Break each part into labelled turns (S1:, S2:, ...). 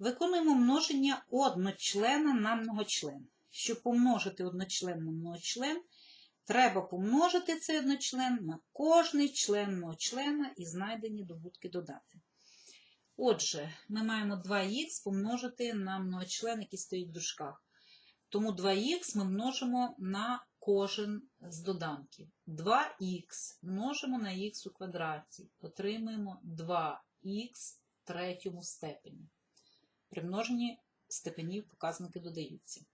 S1: Виконуємо множення одночлена на многочлен. Щоб помножити одночлен на многочлен, треба помножити цей одночлен на кожний член многочлена і знайдені добутки додати. Отже, ми маємо 2х помножити на многочлен, який стоїть в дужках. Тому 2х ми множимо на кожен з доданків. 2х множимо на х у квадраті. Отримуємо 2х в третьому степені. При множенні степенів показники додаються.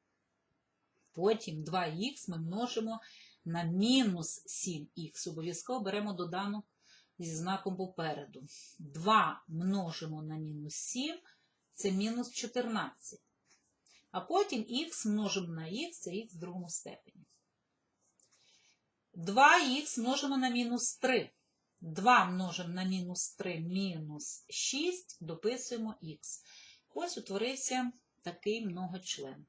S1: Потім 2х ми множимо на мінус 7х. Обов'язково беремо доданок зі знаком попереду. 2 множимо на мінус 7 це мінус 14. А потім х множимо на х, це х в другому степені. 2х множимо на мінус 3. 2 множимо на мінус 3 мінус 6, дописуємо х. Ось утворився такий многочлен.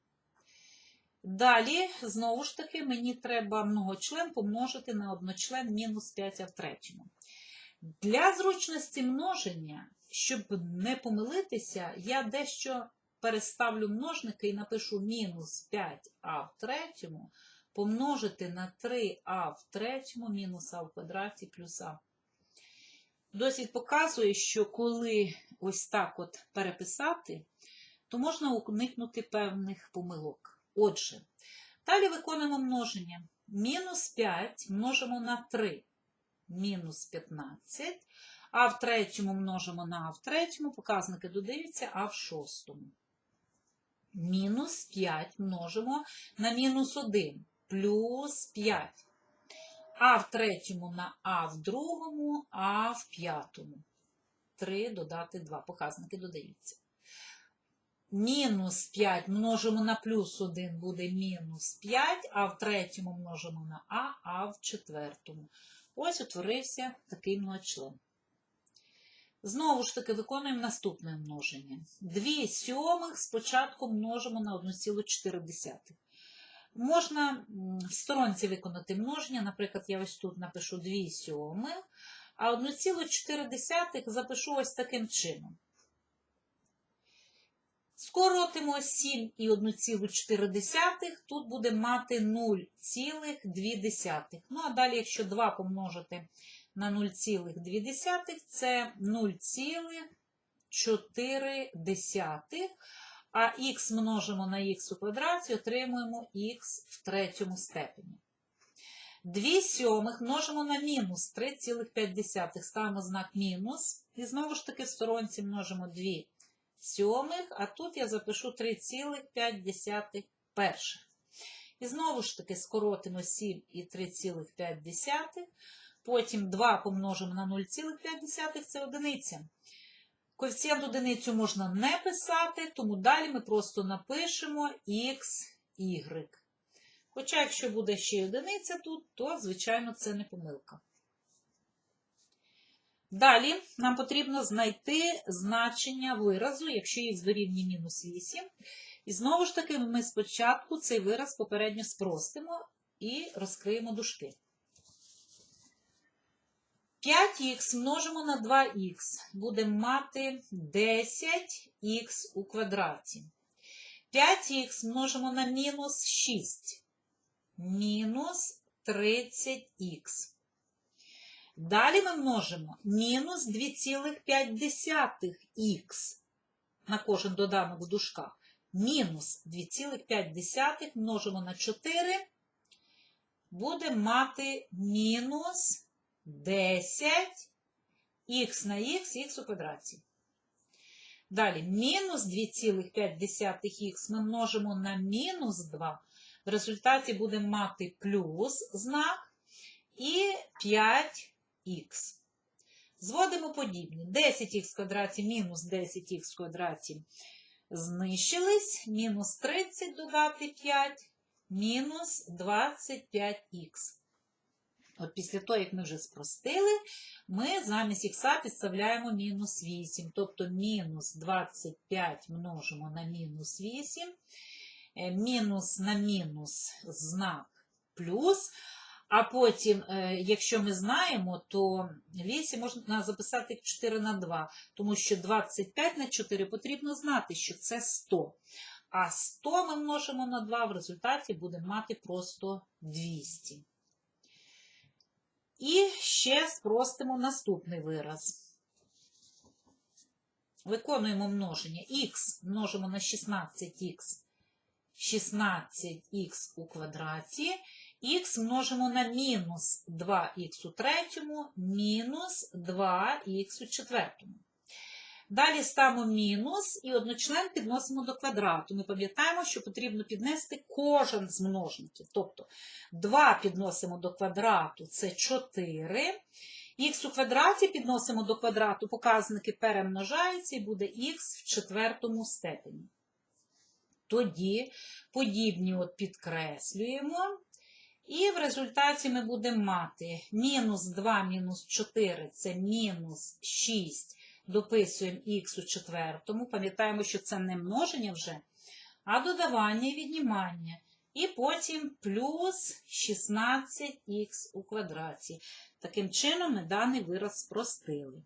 S1: Далі, знову ж таки, мені треба многочлен помножити на одночлен мінус 5 в третьому. Для зручності множення, щоб не помилитися, я дещо переставлю множники і напишу мінус 5а в третьому помножити на 3а в третьому мінус а в квадраті плюс а. Досвід показує, що коли ось так от переписати, то можна уникнути певних помилок. Отже, далі виконуємо множення. Мінус 5 множимо на 3, мінус 15, а в третьому множимо на а в третьому, показники додаються, а в шостому. Мінус 5 множимо на мінус 1, плюс 5. А в третьому на А в другому, А в п'ятому. 3 додати 2. Показники додаються. Мінус 5 множимо на плюс 1 буде мінус 5, а в третьому множимо на А, а в четвертому. Ось утворився такий многочлен. Знову ж таки, виконуємо наступне множення. 2 сьомих спочатку множимо на 1,4. Можна в сторонці виконати множення, наприклад, я ось тут напишу 2 сьомих, а 1,4 запишу ось таким чином. Скоротимо 7 і 1,4, тут буде мати 0,2. Ну, а далі, якщо 2 помножити на 0,2, це 0,4, а х множимо на х у квадраті, отримуємо х в третьому степені. 2 сьомих множимо на мінус 3,5, ставимо знак мінус, і знову ж таки в сторонці множимо 2 сьомих, а тут я запишу 3,5 перших. І знову ж таки скоротимо 7 і 3,5, потім 2 помножимо на 0,5, це одиниця. Коефіцієнт одиницю можна не писати, тому далі ми просто напишемо x, y. Хоча, якщо буде ще одиниця тут, то, звичайно, це не помилка. Далі нам потрібно знайти значення виразу, якщо х дорівнює мінус 8. І знову ж таки, ми спочатку цей вираз попередньо спростимо і розкриємо дужки. 5х множимо на 2х. Будемо мати 10х у квадраті. 5х множимо на мінус 6. Мінус 30х. Далі ми множимо мінус 2,5х на кожен доданок в дужках. Мінус 2,5 множимо на 4. Будемо мати мінус 10 х на х, х у квадраті. Далі мінус 2,5х ми множимо на мінус 2. В результаті будемо мати плюс знак і 5х. Зводимо подібні. 10х в квадраті мінус 10х в квадраті знищились. Мінус 30 додати 5, мінус 25х. От після того, як ми вже спростили, ми замість х підставляємо мінус 8. Тобто мінус 25 множимо на мінус 8, мінус на мінус знак плюс. А потім, якщо ми знаємо, то 8 можна записати як 4 на 2, тому що 25 на 4 потрібно знати, що це 100. А 100 ми множимо на 2, в результаті будемо мати просто 200. І ще спростимо наступний вираз. Виконуємо множення. х множимо на 16х, 16х у квадраті. х множимо на мінус 2х у третьому, мінус 2х у четвертому. Далі ставимо мінус і одночлен підносимо до квадрату. Ми пам'ятаємо, що потрібно піднести кожен з множників. Тобто 2 підносимо до квадрату це 4. Х у квадраті підносимо до квадрату, показники перемножаються і буде х в четвертому степені. Тоді подібні от підкреслюємо. І в результаті ми будемо мати мінус 2 мінус 4 це мінус 6 дописуємо х у четвертому, пам'ятаємо, що це не множення вже, а додавання і віднімання. І потім плюс 16х у квадраті. Таким чином ми даний вираз спростили.